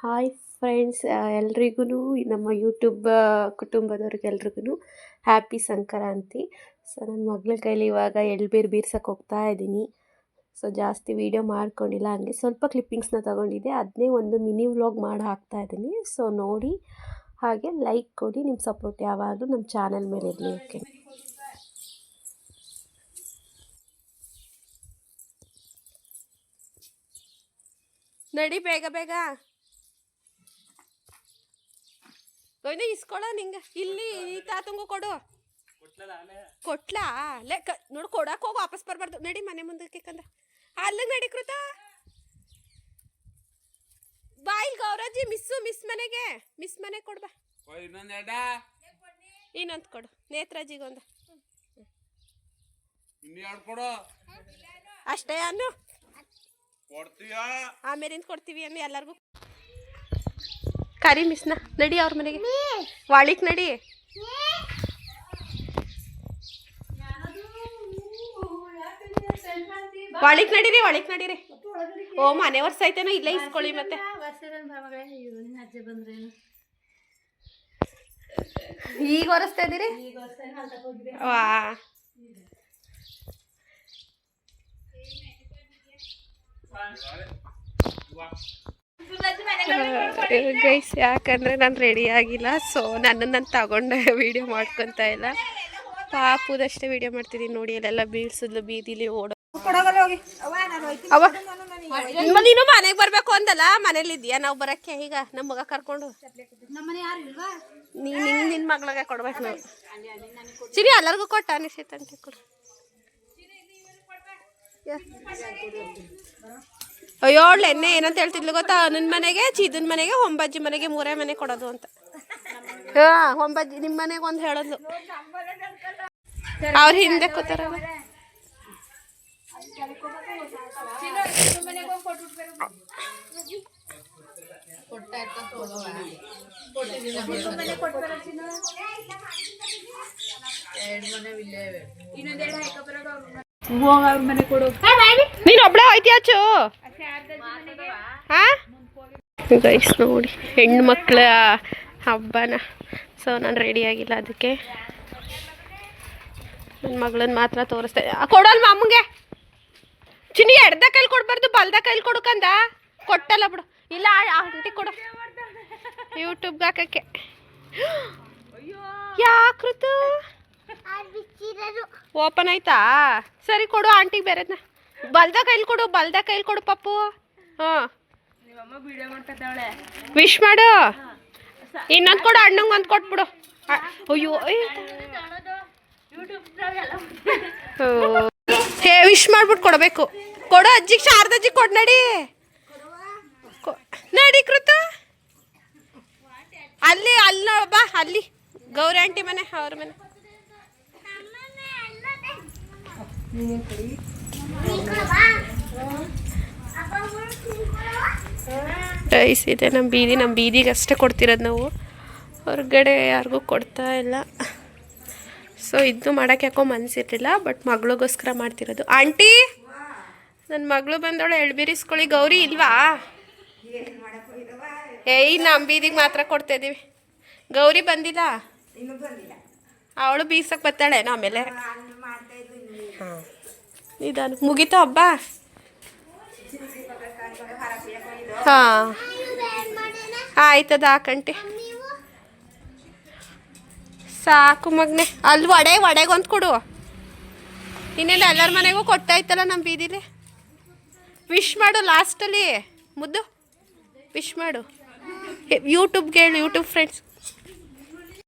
Hi friends ಎಲ್ರಿಗೂ ನಮ್ಮ YouTube ಕುಟುಂಬದವ್ರಿಗೆಲ್ರಿಗೂ ಹ್ಯಾಪಿ ಸಂಕ್ರಾಂತಿ. ಸೊ ನನ್ನ ಮಗಳ ಕೈಲಿ ಇವಾಗ ಎಳ್ಬೀರು ಬೀರ್ಸಕ್ಕೆ ಹೋಗ್ತಾ ಇದ್ದೀನಿ. ಸೊ ಜಾಸ್ತಿ ವೀಡಿಯೋ ಮಾಡ್ಕೊಂಡಿಲ್ಲ, ಹಂಗೆ ಸ್ವಲ್ಪ ಕ್ಲಿಪ್ಪಿಂಗ್ಸ್ನ ತೊಗೊಂಡಿದ್ದೆ. ಅದನ್ನೇ ಒಂದು ಮಿನಿ ವ್ಲಾಗ್ ಮಾಡಿ ಹಾಕ್ತಾ ಇದ್ದೀನಿ. ಸೊ ನೋಡಿ, ಹಾಗೆ ಲೈಕ್ ಕೊಡಿ ನಿಮ್ಮ ಸಪೋರ್ಟ್ ಯಾವಾಗಲೂ ನಮ್ಮ ಚಾನಲ್ ಮೇಲೆ ಇರಲಿ ಓಕೆ ನಡಿ ಬೇಗ ಬೇಗ. ಗೋವಿಂದ ಇಸ್ಕೊಳ ನಿಂಗೆ. ಇಲ್ಲಿ ಈ ತಾತಂಗು ಕೊಡು. ಕೊಟ್ಲಾ? ಲೇ ಕ ನೋಡು ಕೊಡಕ್ಕೆ ಹೋಗಿ ವಾಪಸ್ ಬರಬಾರ್ದು. ನಡಿ ಮನೆ ಮುಂದಕ್ಕೆ ಕಂದ ಅಲ್ಲಿಗೆ ನಡಿ ಕೃತ. ಬಾಯಿ ಗೌರಜ್ಜಿ ಮಿಸ್ಸು ಮಿಸ್ ಮನೆಗೆ. ಮಿಸ್ ಮನೆಗೆ ಕೊಡ್ಬಾ ಇನ್ನೊಂದು ಕೊಡು. ನೇತ್ರಾಜಿಗೊಂದು ಅಷ್ಟೇ ಅನ್ನು. ಆಮೇಲಿಂದ ಕೊಡ್ತೀವಿ ಅನ್ನು ಎಲ್ಲರಿಗೂ. ಕರಿ ಮಿಸ್ನ ನಡಿ ಅವ್ರ ಮನೆಗೆ. ವಾಳಿಕ್ ನಡಿ. ವಾಳಿಕ್ ನಡೀರಿ ವಾಳಿಕ್ ನಡೀರಿ ಓ ಮನೆ ವರ್ಷ ಐತೇನೋ ಇಲ್ಲೇ ಇಸ್ಕೊಳ್ಳಿ ಮತ್ತೆ. ಈಗ ಒರೆಸ್ತಾ ಇದ್ದೀರಿ ವಾ. ಗೈಸ್ ಯಾಕಂದ್ರೆ ನಾನು ರೆಡಿ ಆಗಿಲ್ಲ ಸೊ ನನ್ನ ನಾನು ತಗೊಂಡೆ ವಿಡಿಯೋ ಮಾಡ್ಕೊತಾ ಇಲ್ಲ. ಪಾಪುದಷ್ಟೇ ವಿಡಿಯೋ ಮಾಡ್ತಿದ್ದೀನಿ ನೋಡಿ, ಅಲ್ಲೆಲ್ಲ ಬೀಳ್ಸಿದ್ಲು, ಬೀದಿಲಿ ಓಡೋ ನೀನು ಮನೆಗೆ ಬರ್ಬೇಕು ಅಂದಲ್ಲ, ಮನೇಲಿ ಇದೆಯಾ ನಾವು ಬರಕ್ಕೆ? ಈಗ ನಮ್ಮ ಮಗ ಕರ್ಕೊಂಡು ನಿನ್ ನಿನ್ ಮಗಳಿಗೆ ಕೊಡ್ಬೇಕು ನಾವು. ಸಿರಿ, ಎಲ್ಲರಿಗೂ ಕೊಟ್ಟ ನಿಶ್ಚಿತ ಕೊಡು. ಅಯ್ಯೋ ಎಣ್ಣೆ ಏನಂತ ಹೇಳ್ತಿದ್ಲು ಗೊತ್ತಾ? ನನ್ನ ಮನೆಗೆ, ಚೀದನ್ ಮನೆಗೆ, ಹೊಂಬಜ್ಜಿ ಮನೆಗೆ ಮೂರೇ ಮನೆ ಕೊಡೋದು ಅಂತ. ಹಾ, ಹೊಂಬಜ್ಜಿ ನಿಮ್ಮ ಮನೆಗೆ ಒಂದು ಹೇಳೋದು. ಅವ್ರ ಹಿಂದೆ ಕೂತಾರ ನೀನು ಒಬ್ಳೆ ಹೋಯ್ತಿಯಾಚು ಗೈಸ್ ನೋಡಿ ಹೆಣ್ಣು ಮಕ್ಕಳ ಹಬ್ಬನ. ಸೊ ನಾನು ರೆಡಿ ಆಗಿಲ್ಲ ಅದಕ್ಕೆ. ನನ್ನ ಮಗಳನ್ನ ಮಾತ್ರ ತೋರಿಸ್ತಾ ಕೊಡಲ್ವ ಅಮ್ಮಗೆ? ಚಿನ್ನಿ ಎಡ್ದ ಕೈಲಿ ಕೊಡಬಾರ್ದು ಬಲ್ದ ಕೈಲಿ ಕೊಡ್ಕಂದ ಕೊಟ್ಟಲ್ಲ ಬಿಡು. ಇಲ್ಲ ಆಂಟಿ ಕೊಡು. ಯೂಟ್ಯೂಬ್ಗೆ ಹಾಕಕ್ಕೆ. ಯಾಕೃತು ಓಪನ್ ಆಯ್ತಾ? ಸರಿ ಕೊಡು ಆಂಟಿಗೆ ಬೇರೆದ್ನ. ಬಲ್ದ ಕೈಲಿ ಕೊಡು, ಬಲ್ದ ಕೈಲಿ ಕೊಡು ಪಪ್ಪು. ಹಾಂ. ವಿಶ್ ಮಾಡು. ಇನ್ನೊಂದು ಕೊಡು, ಅಣ್ಣಂಗೆ ಒಂದು ಕೊಟ್ಬಿಡು. ಅಯ್ಯೋ. ಹೇ ವಿಶ್ ಮಾಡ್ಬಿಟ್ಟು ಕೊಡಬೇಕು. ಕೊಡು ಅಜ್ಜಿಗೆ, ಶಾರದಜ್ಜಿಗೆ ಕೊಡು, ನಡಿ. ನಡಿ ಕೃತ. ಅಲ್ಲಿ ಅಲ್ಲಿ ಬಾ, ಅಲ್ಲಿ. ಗೌರಿ ಆಂಟಿ ಮನೆ, ಅವ್ರ ಮನೆ. ರೈಸ್ ಇದೆ ನಮ್ಮ ಬೀದಿ ನಮ್ಮ ಬೀದಿಗೆ ಅಷ್ಟೇ ಕೊಡ್ತಿರೋದು ನಾವು. ಹೊರಗಡೆ ಯಾರಿಗೂ ಕೊಡ್ತಾ ಇಲ್ಲ. ಸೊ ಇದು ಮಾಡೋಕ್ಕೆ ಯಾಕೋ ಮನಸ್ಸಿರಲಿಲ್ಲ ಬಟ್ ಮಗಳಿಗೋಸ್ಕರ ಮಾಡ್ತಿರೋದು. ಆಂಟಿ ನನ್ನ ಮಗಳು ಬಂದವಳು ಎಳ್ಬಿರಿಸ್ಕೊಳ್ಳಿ ಗೌರಿ ಇಲ್ವಾ? ಏಯ್ ನಮ್ಮ ಬೀದಿಗೆ ಮಾತ್ರ ಕೊಡ್ತಾ ಇದ್ದೀವಿ ಗೌರಿ ಬಂದಿಲ್ಲ? ಅವಳು ಬೀಸಕ್ಕೆ ಬರ್ತಾಳೆ ಆಮೇಲೆ. ಹಾಂ. ನಿಧಾನ. ಮುಗೀತಾ ಹಬ್ಬ? ಹಾಂ. ಆಯ್ತದ ಹಾಕಂಟಿ ಸಾಕು ಮಗ್ನೆ. ಅಲ್ಲಿ ವಡೆ ವಡೆಗೆ ಒಂದು ಕೊಡು. ಇನ್ನೆಲ್ಲ ಎಲ್ಲರ ಮನೆಗೂ ಕೊಟ್ಟಾಯ್ತಲ್ಲ ನಮ್ಮ ಬೀದಿಲಿ? ವಿಶ್ ಮಾಡು ಲಾಸ್ಟಲ್ಲಿ ಮುದ್ದು. ವಿಶ್ ಮಾಡು. ಯೂಟ್ಯೂಬ್ಗೆ ಹೇಳು ಯೂಟ್ಯೂಬ್ ಫ್ರೆಂಡ್ಸ್